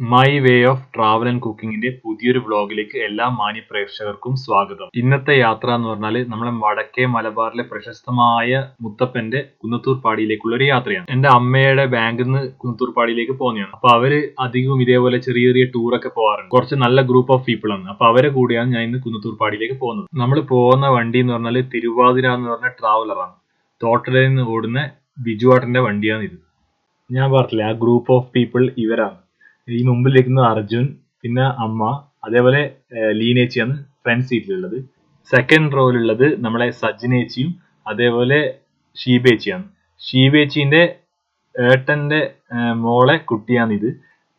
My way of travel and കുക്കിങ്ങിന്റെ പുതിയൊരു വ്ളോഗിലേക്ക് എല്ലാ മാന്യ പ്രേക്ഷകർക്കും സ്വാഗതം. ഇന്നത്തെ യാത്ര എന്ന് പറഞ്ഞാൽ നമ്മളെ വടക്കേ മലബാറിലെ പ്രശസ്തമായ മുത്തപ്പന്റെ കുന്നത്തൂർ പാടിയിലേക്കുള്ള ഒരു യാത്രയാണ്. എന്റെ അമ്മയുടെ ബാങ്കിൽ നിന്ന് കുന്നത്തൂർ പാടിയിലേക്ക് പോകുന്നതാണ്. അപ്പൊ അവർ അധികവും ഇതേപോലെ ചെറിയ ചെറിയ ടൂറൊക്കെ പോകാറുണ്ട്. കുറച്ച് നല്ല ഗ്രൂപ്പ് ഓഫ് പീപ്പിൾ ആണ്. അപ്പൊ അവരെ കൂടിയാണ് ഞാൻ ഇന്ന് കുന്നത്തൂർ പാടിയിലേക്ക് പോകുന്നത്. നമ്മൾ പോകുന്ന വണ്ടി എന്ന് പറഞ്ഞാൽ തിരുവാതിര എന്ന് പറഞ്ഞ ട്രാവലറാണ് തോട്ടലിൽ നിന്ന് ഓടുന്ന ബിജുവാട്ടന്റെ വണ്ടിയാണ് ഇത് ഞാൻ പറഞ്ഞില്ലേ ആ ഗ്രൂപ്പ് ഓഫ് പീപ്പിൾ ഇവരാണ്. ഈ മുമ്പിൽ ഇരിക്കുന്നത് അർജുൻ പിന്നെ അമ്മ അതേപോലെ ലീനേച്ചിയാണ് ഫ്രണ്ട് സീറ്റിലുള്ളത് സെക്കൻഡ് റോയിലുള്ളത് നമ്മളെ സജ്ജനേച്ചിയും അതേപോലെ ഷീബേച്ചിയാണ്. ഷീബേച്ചിന്റെ ഏട്ടന്റെ മോളെ കുട്ടിയാണ് ഇത്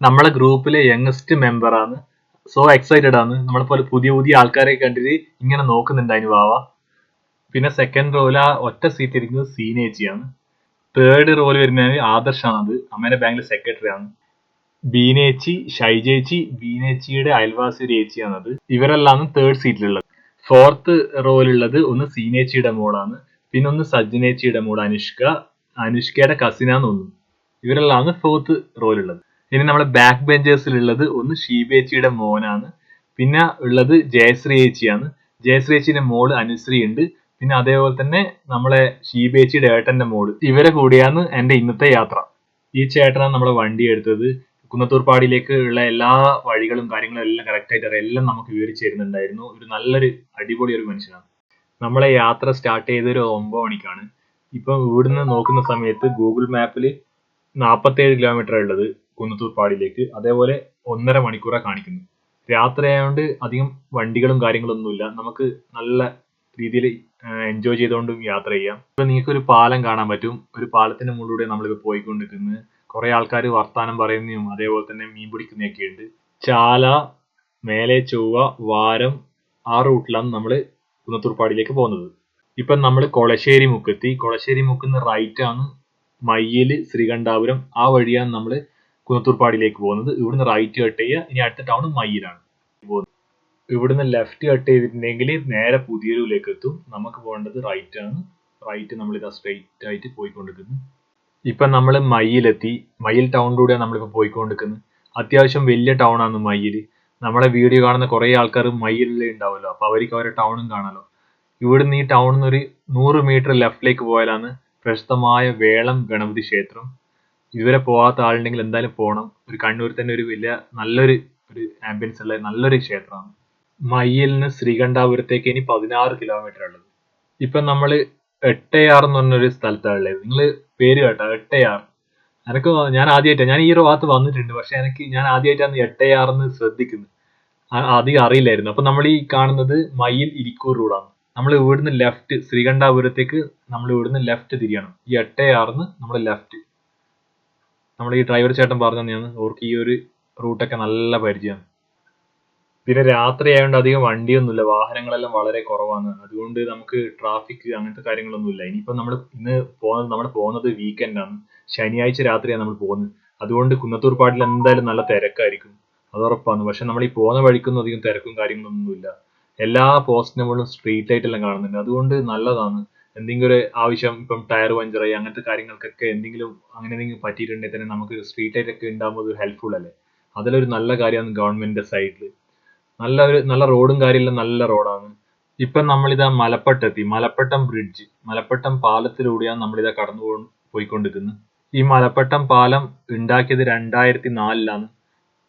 നമ്മളെ ഗ്രൂപ്പിലെ യങ്ങസ്റ്റ് ആണ്. സോ എക്സൈറ്റഡ് ആണ്. നമ്മളെ പോലെ പുതിയ പുതിയ ആൾക്കാരെ കണ്ടിട്ട് ഇങ്ങനെ നോക്കുന്നുണ്ട് അതിന് വാവ. പിന്നെ സെക്കൻഡ് റോയിൽ ആ ഒറ്റ സീറ്റ് ഇരിക്കുന്നത് സീനേച്ചിയാണ്. തേർഡ് റോയിൽ വരുന്നത് ആദർശാണ് അത് അമ്മേന്റെ ബാങ്കിലെ സെക്രട്ടറി ആണ്. ബീനേച്ചി ഷൈജേച്ചി ബീനേച്ചിയുടെ അയൽവാസി ഒരു ഏച്ചിയാണത് ഇവരെല്ലാം തേർഡ് സീറ്റിലുള്ളത് ഫോർത്ത് റോയിലുള്ളത് ഒന്ന് സീനേച്ചിയുടെ മോളാണ്. പിന്നെ ഒന്ന് സജ്ജനേച്ചിയുടെ മോൾ അനുഷ്ക. അനുഷ്കയുടെ കസിനാന്ന് തോന്നുന്നു. ഇവരെല്ലാം ഫോർത്ത് റോയിലുള്ളത് ഇനി നമ്മുടെ ബാക്ക് ബെഞ്ചേഴ്സിലുള്ളത് ഒന്ന് ഷീബേച്ചിയുടെ മോനാണ്. പിന്നെ ഉള്ളത് ജയശ്രീ ഏച്ചിയാണ്. ജയശ്രീ ഏച്ചിന്റെ മോൾ അനുശ്രീ ഉണ്ട്. പിന്നെ അതേപോലെ തന്നെ നമ്മളെ ഷീബേച്ചിയുടെ ഏട്ടന്റെ മോൾ. ഇവരെ കൂടിയാണ് എന്റെ ഇന്നത്തെ യാത്ര. ഈ ചേട്ടനാണ് നമ്മളെ വണ്ടി എടുത്തത്. കുന്നത്തൂർപ്പാടിയിലേക്ക് ഉള്ള എല്ലാ വഴികളും കാര്യങ്ങളും എല്ലാം കറക്റ്റ് ആയിട്ട് അറിയാം. എല്ലാം നമുക്ക് വിവരിച്ചു തരുന്നുണ്ടായിരുന്നു. ഒരു നല്ലൊരു അടിപൊളി ഒരു മനുഷ്യനാണ്. നമ്മളെ യാത്ര സ്റ്റാർട്ട് ചെയ്ത ഒരു ഒമ്പത് മണിക്കാണ്. ഇപ്പം ഇവിടുന്ന് നോക്കുന്ന സമയത്ത് ഗൂഗിൾ മാപ്പിൽ നാൽപ്പത്തേഴ് കിലോമീറ്റർ ഉള്ളത് കുന്നത്തൂർപ്പാടിയിലേക്ക് അതേപോലെ ഒന്നര മണിക്കൂറാണ് കാണിക്കുന്നത്. രാത്രി ആയതുകൊണ്ട് അധികം വണ്ടികളും കാര്യങ്ങളൊന്നുമില്ല നമുക്ക് നല്ല രീതിയിൽ എൻജോയ് ചെയ്തുകൊണ്ടും യാത്ര ചെയ്യാം. ഇപ്പൊ നിങ്ങൾക്ക് ഒരു പാലം കാണാൻ പറ്റും. ഒരു പാലത്തിന്റെ മുകളിലൂടെ നമ്മളിപ്പോ പോയിക്കൊണ്ടിരിക്കുന്നത് കുറെ ആൾക്കാർ വർത്താനം പറയുന്നതും അതേപോലെ തന്നെ മീൻ പിടിക്കുന്നതൊക്കെ ഉണ്ട്. ചാല മേലെ ചൊവ്വ വാരം ആ റൂട്ടിലാണ് നമ്മൾ കുന്നത്തൂർപ്പാടിയിലേക്ക് പോകുന്നത്. ഇപ്പം നമ്മൾ കൊളശ്ശേരി മുക്കെത്തി. കൊളശ്ശേരി മുക്കുന്ന റൈറ്റ് ആണ് മയ്യിൽ ശ്രീകണ്ഠാപുരം. ആ വഴിയാണ് നമ്മൾ കുന്നത്തൂർപ്പാടിയിലേക്ക് പോകുന്നത്. ഇവിടുന്ന് റൈറ്റ് കട്ട് ചെയ്യുക ഇനി അടുത്ത ടൗൺ മയ്യിലാണ്. ഇവിടുന്ന് ലെഫ്റ്റ് കട്ട് ചെയ്തിട്ടുണ്ടെങ്കിൽ നേരെ പുതിയൊരുവിലേക്ക് എത്തും. നമുക്ക് പോകേണ്ടത് റൈറ്റ് ആണ്. റൈറ്റ് നമ്മൾ ഇതാ സ്ട്രെയിറ്റ് ആയിട്ട് പോയിക്കൊണ്ടിരിക്കുന്നു. ഇപ്പൊ നമ്മൾ മയ്യിലെത്തി മയ്യിൽ ടൗണിലൂടെ നമ്മളിപ്പോ പോയിക്കൊണ്ടിരിക്കുന്നത് അത്യാവശ്യം വലിയ ടൗൺ ആണ് മയ്യിൽ നമ്മളെ വീഡിയോ കാണുന്ന കുറെ ആൾക്കാർ മയ്യിലേ ഉണ്ടാവുമല്ലോ. അപ്പൊ അവർക്ക് അവരെ ടൗണും കാണാലോ. ഇവിടുന്ന് ഈ ടൗണിൽ നിന്ന് ഒരു നൂറ് മീറ്റർ ലെഫ്റ്റിലേക്ക് പോയാലാണ് പ്രശസ്തമായ വേളം ഗണപതി ക്ഷേത്രം. ഇതുവരെ പോകാത്ത ആളുണ്ടെങ്കിൽ എന്തായാലും പോകണം ഒരു കണ്ണൂർ തന്നെ ഒരു വലിയ നല്ലൊരു ഒരു ആംബിയൻസ് ഉള്ള നല്ലൊരു ക്ഷേത്രമാണ്. മയ്യിൽ ശ്രീകണ്ഠാപുരത്തേക്ക് ഇനി പതിനാറ് കിലോമീറ്റർ ഉള്ളത്. ഇപ്പൊ നമ്മൾ എട്ടയാർ എന്ന് പറഞ്ഞൊരു സ്ഥലത്താണ് ഉള്ളത്. നിങ്ങൾ പേര് കേട്ടോ എട്ടയാർ. എനിക്ക് ഞാൻ ആദ്യമായിട്ടാണ് ഞാൻ ഈ ഒരു ഭാഗത്ത് വന്നിട്ടുണ്ട് പക്ഷെ എനിക്ക് ഞാൻ ആദ്യമായിട്ടാണ് എട്ടയാർ എന്ന് ശ്രദ്ധിക്കുന്നത് അധികം അറിയില്ലായിരുന്നു. അപ്പൊ നമ്മൾ ഈ കാണുന്നത് മയിൽ ഇരിക്കൂർ റോഡാണ്. നമ്മൾ ഇവിടുന്ന് ലെഫ്റ്റ് ശ്രീകണ്ഠാപുരത്തേക്ക് നമ്മൾ ഇവിടുന്ന് ലെഫ്റ്റ് തിരിയണം. ഈ എട്ടയാറിന്ന് നമ്മൾ ലെഫ്റ്റ് നമ്മൾ ഈ ഡ്രൈവർ ചേട്ടൻ പറഞ്ഞു തന്നെയാണ് ഓർക്ക് ഈ ഒരു റൂട്ടൊക്കെ നല്ല പരിചയമാണ്. പിന്നെ രാത്രി ആയതുകൊണ്ട് അധികം വണ്ടിയൊന്നുമില്ല. വാഹനങ്ങളെല്ലാം വളരെ കുറവാണ്. അതുകൊണ്ട് നമുക്ക് ട്രാഫിക് അങ്ങനത്തെ കാര്യങ്ങളൊന്നുമില്ല. ഇനിയിപ്പോ നമ്മൾ ഇന്ന് പോകുന്നത് നമ്മൾ പോകുന്നത് വീക്കെൻഡാണ് ശനിയാഴ്ച രാത്രിയാണ് നമ്മൾ പോകുന്നത്. അതുകൊണ്ട് കുന്നത്തൂർ പാട്ടിൽ എന്തായാലും നല്ല തിരക്കായിരിക്കും. അത് ഉറപ്പാണ് പക്ഷെ നമ്മൾ ഈ പോകുന്ന വഴിക്കൊന്നും അധികം തിരക്കും കാര്യങ്ങളൊന്നുമില്ല. എല്ലാ പോസ്റ്റിനും മുകളിലും സ്ട്രീറ്റ് ലൈറ്റ് എല്ലാം കാണുന്നുണ്ട്. അതുകൊണ്ട് നല്ലതാണ്. എന്തെങ്കിലും ഒരു ആവശ്യം ഇപ്പം ടയർ പഞ്ചറായി അങ്ങനത്തെ കാര്യങ്ങൾക്കൊക്കെ എന്തെങ്കിലും അങ്ങനെ എന്തെങ്കിലും പറ്റിയിട്ടുണ്ടെങ്കിൽ തന്നെ നമുക്ക് സ്ട്രീറ്റ് ലൈറ്റ് ഒക്കെ ഉണ്ടാകുമ്പോൾ ഹെൽപ്ഫുൾ അല്ലേ? അതിലൊരു നല്ല കാര്യമാണ് ഗവൺമെന്റിന്റെ സൈഡിൽ നല്ല ഒരു നല്ല റോഡും കാര്യമില്ല നല്ല റോഡാണ്. ഇപ്പം നമ്മളിതാ മലപ്പട്ടെത്തി. മലപ്പട്ടം ബ്രിഡ്ജ് മലപ്പട്ടം പാലത്തിലൂടെയാണ് നമ്മളിതാ കടന്നു പോ പോയിക്കൊണ്ടിരിക്കുന്നത് ഈ മലപ്പട്ടം പാലം ഉണ്ടാക്കിയത് രണ്ടായിരത്തി നാലിലാണ്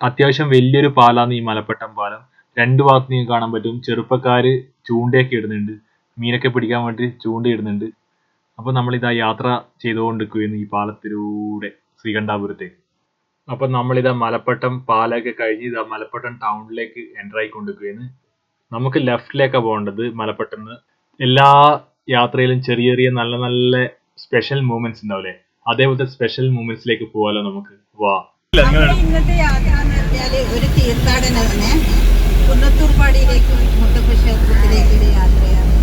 അത്യാവശ്യം വലിയൊരു പാലാണ് ഈ മലപ്പട്ടം പാലം. രണ്ടു ഭാഗത്ത് നിങ്ങൾക്ക് കാണാൻ പറ്റും. ചെറുപ്പക്കാര് ചൂണ്ടയൊക്കെ ഇടുന്നുണ്ട്. മീനൊക്കെ പിടിക്കാൻ വേണ്ടി ചൂണ്ടയിടുന്നുണ്ട് അപ്പൊ നമ്മളിതാ യാത്ര ചെയ്തുകൊണ്ടിരിക്കുകയായിരുന്നു ഈ പാലത്തിലൂടെ ശ്രീകണ്ഠാപുരത്തേക്ക്. അപ്പൊ നമ്മളിതാ മലപ്പട്ടം പാലൊക്കെ കഴിഞ്ഞ് ഇതാ മലപ്പട്ടം ടൗണിലേക്ക് എന്റർ ആയിക്കൊണ്ടിരിക്കുകയാണ്. നമുക്ക് ലെഫ്റ്റിലേക്കാണ് പോകേണ്ടത് മലപ്പട്ടം എല്ലാ യാത്രയിലും ചെറിയ ചെറിയ നല്ല നല്ല സ്പെഷ്യൽ മൂമെന്റ്സ് ഉണ്ടാവില്ലേ? അതേപോലത്തെ സ്പെഷ്യൽ മൂമെന്റ്സിലേക്ക് പോവാലോ നമുക്ക്. വാ. ഇന്നത്തെ യാത്ര എന്ന് പറഞ്ഞാൽ ഒരു തീർത്ഥാടനമാണ്. കുന്നത്തൂർപ്പാടിയിലേക്കും മുത്തപ്പ ക്ഷേത്രത്തിലേക്കൊരു യാത്രയാണ്.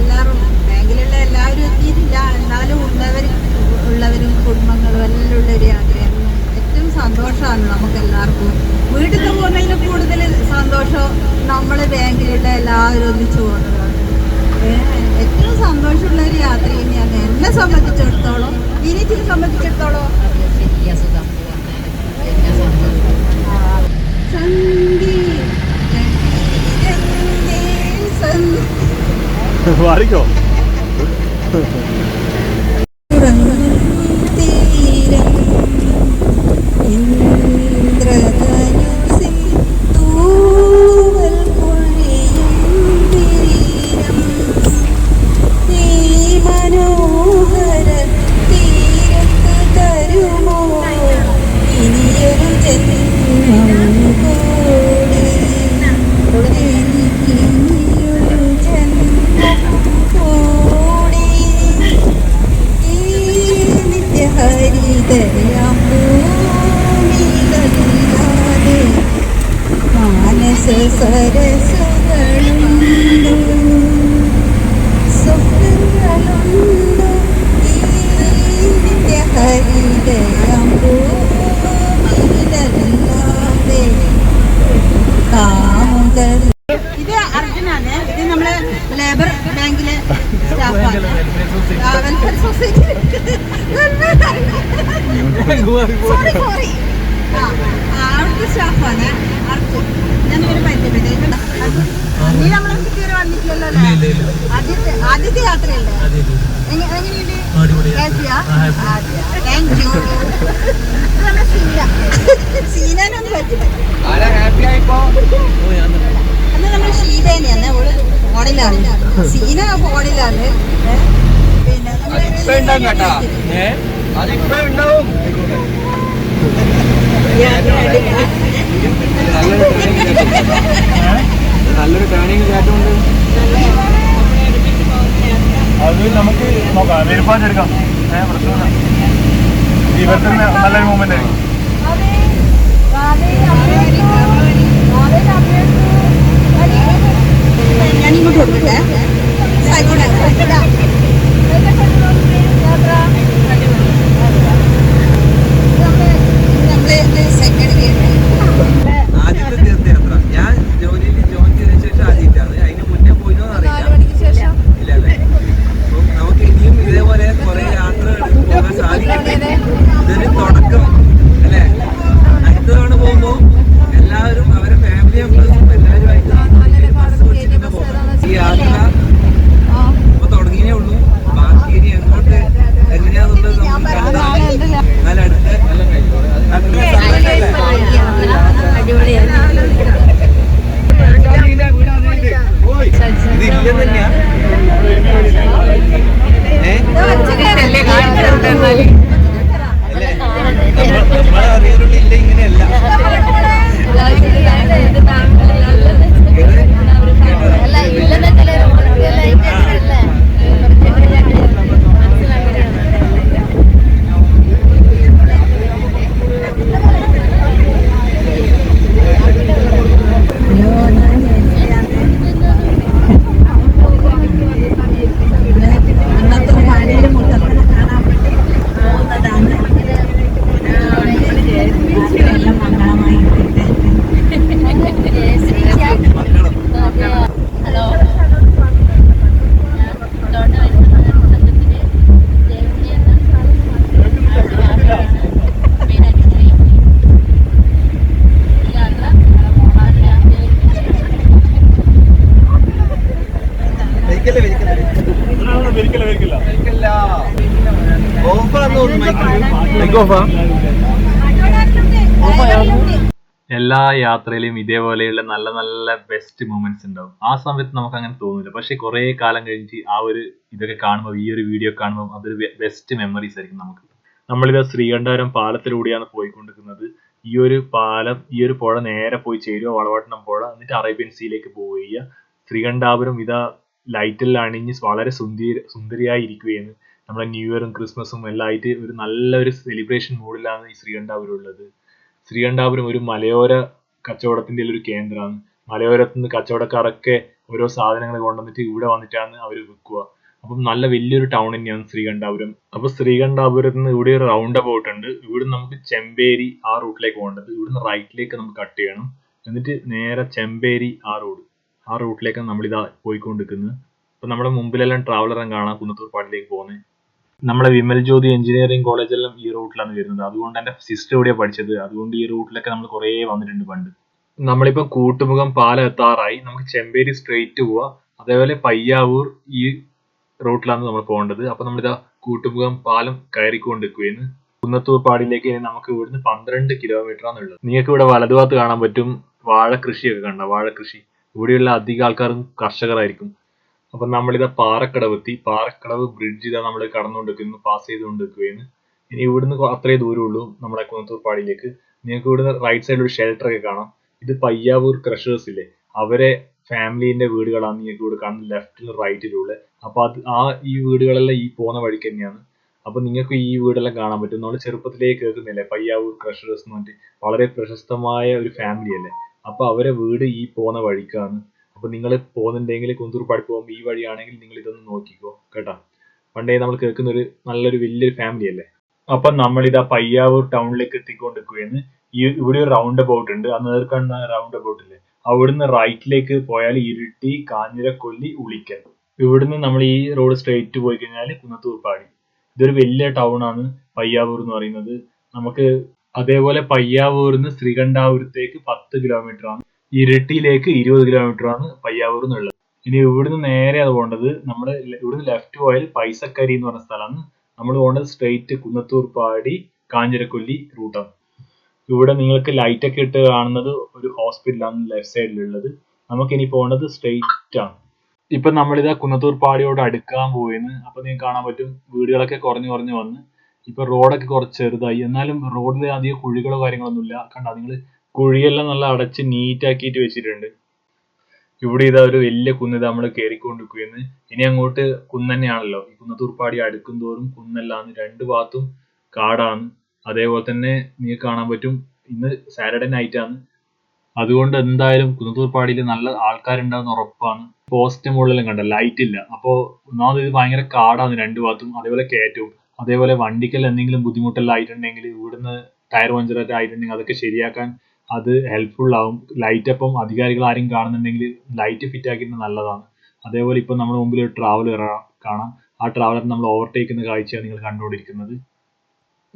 എല്ലാവരും ബാങ്കിലുള്ള എല്ലാവരും എത്തിയിട്ടില്ല. എന്നാലും ഉള്ളവരും ഉള്ളവരും കുടുംബങ്ങളും എല്ലാം ഉള്ള marico. സീനൊന്നും പറ്റില്ല. അന്ന് നമ്മൾ ഷീലേനെയാണ് ഓൾ ഫോണിലാണ്. സീന ഫോണിലാണ്? പിന്നെ നല്ലൊരു ടേണിങ് ചാറ്റുണ്ട് അത് നമുക്ക് നോക്കാം. വെരിഫാൻ എടുക്കാം. ഏഹ് പ്രശ്നമില്ല. ജീവിതത്തിൽ നല്ലൊരു മൂമെന്റ് ആയിരിക്കും. ഞാൻ ഇങ്ങോട്ട് കൊടുക്കട്ടെ? സൈക്കോട്ടെ നമ്മൾ സെക്കൻഡ് ഗിയർ എല്ലാ യാത്രയിലും ഇതേപോലെയുള്ള നല്ല നല്ല ബെസ്റ്റ് മൊമെന്റ്സ് ഉണ്ടാവും. ആ സമയത്ത് നമുക്ക് അങ്ങനെ തോന്നില്ല പക്ഷെ കുറെ കാലം കഴിഞ്ഞിട്ട് ആ ഒരു ഇതൊക്കെ കാണുമ്പോൾ ഈ ഒരു വീഡിയോ കാണുമ്പോൾ അതൊരു ബെസ്റ്റ് മെമ്മറീസ് ആയിരിക്കും നമുക്ക്. നമ്മളിത് ശ്രീകണ്ഠപുരം പാലത്തിലൂടെയാണ് പോയിക്കൊണ്ടിരിക്കുന്നത്. ഈ ഒരു പാലം ഈ ഒരു പുഴ നേരെ പോയി ചേരുക വളവട്ടണം പുഴ എന്നിട്ട് അറേബ്യൻ സീയിലേക്ക് പോവുക ശ്രീകണ്ഠാപുരം ഇതാ ലൈറ്റിൽ അണിഞ്ഞ് വളരെ സുന്ദരി സുന്ദരിയായി ഇരിക്കുകയാണ്. നമ്മളെ ന്യൂ ഇയറും ക്രിസ്മസും എല്ലാം ആയിട്ട് ഒരു നല്ലൊരു സെലിബ്രേഷൻ മൂഡിലാണ് ഈ ശ്രീകണ്ഠാപുരം ഉള്ളത് ശ്രീകണ്ഠാപുരം ഒരു മലയോര കച്ചവടത്തിന്റെ ഒരു കേന്ദ്രമാണ്. മലയോരത്ത് നിന്ന് കച്ചവടക്കാരൊക്കെ ഓരോ സാധനങ്ങൾ കൊണ്ടുവന്നിട്ട് ഇവിടെ വന്നിട്ടാണ് അവർ വിൽക്കുക അപ്പം നല്ല വലിയൊരു ടൗൺ തന്നെയാണ് ശ്രീകണ്ഠാപുരം. അപ്പൊ ശ്രീകണ്ഠാപുരത്ത് നിന്ന് ഇവിടെ ഒരു റൗണ്ട് അബൌട്ട് ഉണ്ട്. ഇവിടെ നമുക്ക് ചെമ്പേരി ആ റൂട്ടിലേക്ക് പോകേണ്ടത്. ഇവിടുന്ന് റൈറ്റിലേക്ക് നമുക്ക് കട്ട് ചെയ്യണം. എന്നിട്ട് നേരെ ചെമ്പേരി ആ റോഡ് ആ റൂട്ടിലേക്കാണ് നമ്മളിതാ പോയിക്കൊണ്ടിരിക്കുന്നത്. അപ്പൊ നമ്മുടെ മുമ്പിലെല്ലാം ട്രാവലറും കാണാം കുന്നത്തൂർ പാട്ടിലേക്ക് പോകുന്നത്. നമ്മളെ വിമൽ ജ്യോതി എഞ്ചിനീയറിംഗ് കോളേജെല്ലാം ഈ റൂട്ടിലാണ് വരുന്നത്. അതുകൊണ്ട് എന്റെ സിസ്റ്റർ ഇവിടെയാണ് പഠിച്ചത്? അതുകൊണ്ട് ഈ റൂട്ടിലൊക്കെ നമ്മൾ കുറേ വന്നിട്ടുണ്ട് പണ്ട്. നമ്മളിപ്പോ കൂട്ടുമുഖം പാലം എത്താറായി. നമുക്ക് ചെമ്പേരി സ്ട്രെയിറ്റ് പോവാ. അതേപോലെ പയ്യാവൂർ ഈ റൂട്ടിലാണ് നമ്മൾ പോകേണ്ടത്. അപ്പൊ നമ്മളിതാ കൂട്ടുമുഖം പാലം കയറിക്കൊണ്ടിരിക്കുകയാണ്. കുന്നത്തൂർ പാടിയിലേക്ക് ഇനി നമുക്ക് ഇവിടുന്ന് പന്ത്രണ്ട് കിലോമീറ്റർ ആണുള്ളത് നിങ്ങൾക്ക് ഇവിടെ വലതുഭാഗത്ത് കാണാൻ പറ്റും വാഴ കൃഷിയൊക്കെ കണ്ട? വാഴ കൃഷി. ഇവിടെയുള്ള അധിക ആൾക്കാരും കർഷകരായിരിക്കും. അപ്പൊ നമ്മളിതാ പാറക്കടവ് എത്തി. പാറക്കടവ് ബ്രിഡ്ജ് ഇതാ നമ്മൾ കടന്നുകൊണ്ടിരിക്കുന്നു പാസ് ചെയ്തുകൊണ്ടിരിക്കുകയാണ്. ഇനി ഇവിടുന്ന് അത്രേ ദൂരമുള്ളൂ നമ്മുടെ കുന്നത്തൂർ പാടിയിലേക്ക്. നിങ്ങൾക്ക് ഇവിടുന്ന് റൈറ്റ് സൈഡിൽ ഒരു ഷെൽട്ടർ ഒക്കെ കാണാം. ഇത് പയ്യാവൂർ ക്രഷേഴ്സ് ഇല്ലേ? അവരെ ഫാമിലിന്റെ വീടുകളാണ് നിങ്ങൾക്ക് ഇവിടെ കാണുന്നത് ലെഫ്റ്റിലും റൈറ്റിലും ഉള്ളത്. അപ്പൊ അത് ആ ഈ വീടുകളെല്ലാം ഈ പോകുന്ന വഴിക്ക് തന്നെയാണ്. അപ്പൊ നിങ്ങൾക്ക് ഈ വീടെല്ലാം കാണാൻ പറ്റും. നമ്മൾ ചെറുപ്പത്തിലേ കേൾക്കുന്നില്ലേ? പയ്യാവൂർ ക്രഷേഴ്സ് എന്ന് പറഞ്ഞിട്ട്. വളരെ പ്രശസ്തമായ ഒരു ഫാമിലി അല്ലേ? അപ്പൊ അവരെ വീട് ഈ പോകുന്ന വഴിക്കാണ്. അപ്പൊ നിങ്ങൾ പോകുന്നുണ്ടെങ്കിൽ കുന്തൂർപ്പാടി പോകുമ്പോൾ ഈ വഴിയാണെങ്കിൽ നിങ്ങൾ ഇതൊന്ന് നോക്കിക്കോ കേട്ടോ? പണ്ടേ നമ്മൾ കേൾക്കുന്ന ഒരു നല്ലൊരു വലിയൊരു ഫാമിലി അല്ലേ? അപ്പൊ നമ്മളിതാ പയ്യാവൂർ ടൗണിലേക്ക് എത്തിക്കൊണ്ടിരിക്കുകയെന്ന് ഈ ഇവിടെ ഒരു റൗണ്ട് അബൌട്ട് ഉണ്ട്. ആ നേർക്കാണ് റൗണ്ട് അബൌട്ട് ഇല്ലേ? അവിടുന്ന് റൈറ്റിലേക്ക് പോയാൽ ഇരിട്ടി കാഞ്ഞിരക്കൊല്ലി ഉളിക്കൽ. ഇവിടുന്ന് നമ്മൾ ഈ റോഡ് സ്ട്രെയിറ്റ് പോയി കഴിഞ്ഞാൽ കുന്നത്തൂർപ്പാടി ഇതൊരു വലിയ ടൗൺ ആണ് പയ്യാവൂർ എന്ന് പറയുന്നത്. നമുക്ക് അതേപോലെ പയ്യാവൂരിന്ന് ശ്രീകണ്ഠാപുരത്തേക്ക് പത്ത് കിലോമീറ്റർ ആണ്. ഇരിട്ടിയിലേക്ക് ഇരുപത് കിലോമീറ്റർ ആണ് പയ്യാവൂർ എന്നുള്ളത് ഇനി ഇവിടുന്ന് നേരെ അത് പോകേണ്ടത് നമ്മൾ ഇവിടുന്ന് ലെഫ്റ്റ് പോയാൽ പൈസക്കരി എന്ന് പറഞ്ഞ സ്ഥലമാണ്. നമ്മൾ പോകേണ്ടത് സ്ട്രെയിറ്റ് കുന്നത്തൂർപ്പാടി കാഞ്ഞിരക്കൊല്ലി റൂട്ടാണ് ഇവിടെ നിങ്ങൾക്ക് ലൈറ്റ് ഒക്കെ ഇട്ട് കാണുന്നത് ഒരു ഹോസ്പിറ്റലാണ് ലെഫ്റ്റ് സൈഡിലുള്ളത് നമുക്ക് ഇനി പോകേണ്ടത് സ്ട്രെയിറ്റ് ആണ്. ഇപ്പൊ നമ്മളിതാ കുന്നത്തൂർ പാടിയോട് അടുക്കാൻ പോയിന്ന്. അപ്പൊ നിങ്ങൾക്ക് കാണാൻ പറ്റും വീടുകളൊക്കെ കുറഞ്ഞു കുറഞ്ഞു വന്ന്. ഇപ്പൊ റോഡൊക്കെ കുറച്ച് ചെറുതായി. എന്നാലും റോഡിൽ അധികം കുഴികളോ കാര്യങ്ങളൊന്നും ഇല്ല കണ്ട? നിങ്ങൾ കുഴിയെല്ലാം നല്ല അടച്ച് നീറ്റ് ആക്കിയിട്ട് വെച്ചിട്ടുണ്ട്. ഇവിടെ ഇതാ ഒരു വലിയ കുന്ന് ഇതാ നമ്മൾ കയറിക്കൊണ്ടിരിക്കുകയെന്ന് ഇനി അങ്ങോട്ട് കുന്ന് തന്നെയാണല്ലോ. ഈ കുന്നത്തൂർപ്പാടി അടുക്കും തോറും കുന്നെല്ലാം രണ്ട് ഭാഗത്തും കാടാണ്. അതേപോലെ തന്നെ നീ കാണാൻ പറ്റും. ഇന്ന് സാറ്റർഡേ നൈറ്റ് ആണ് അതുകൊണ്ട് എന്തായാലും കുന്നത്തൂർപ്പാടിയിൽ നല്ല ആൾക്കാരുണ്ടാവുന്ന ഉറപ്പാണ്. പോസ്റ്റ് മുകളിലെല്ലാം കണ്ട? ലൈറ്റ് ഇല്ല. അപ്പോൾ ഒന്നാമത് ഇത് ഭയങ്കര കാടാണ് രണ്ട് ഭാഗത്തും. അതേപോലെ കയറ്റവും. അതേപോലെ വണ്ടിക്കെല്ലാം എന്തെങ്കിലും ബുദ്ധിമുട്ടെല്ലാം ആയിട്ടുണ്ടെങ്കിൽ ഇവിടുന്ന് ടയർ പഞ്ചറൊക്കെ ആയിട്ടുണ്ടെങ്കിൽ അതൊക്കെ ശരിയാക്കാൻ അത് ഹെൽപ്ഫുൾ ആവും. ലൈറ്റ് അപ്പം അധികാരികൾ ആരും കാണുന്നുണ്ടെങ്കിൽ ലൈറ്റ് ഫിറ്റ് ആക്കിയിട്ട് നല്ലതാണ്. അതേപോലെ ഇപ്പം നമ്മുടെ മുമ്പിൽ ഒരു ട്രാവലർ കാണാം. ആ ട്രാവലർ നമ്മൾ ഓവർടേക്ക് ചെയ്യുന്ന കാഴ്ചയാണ് നിങ്ങൾ കണ്ടുകൊണ്ടിരിക്കുന്നത്.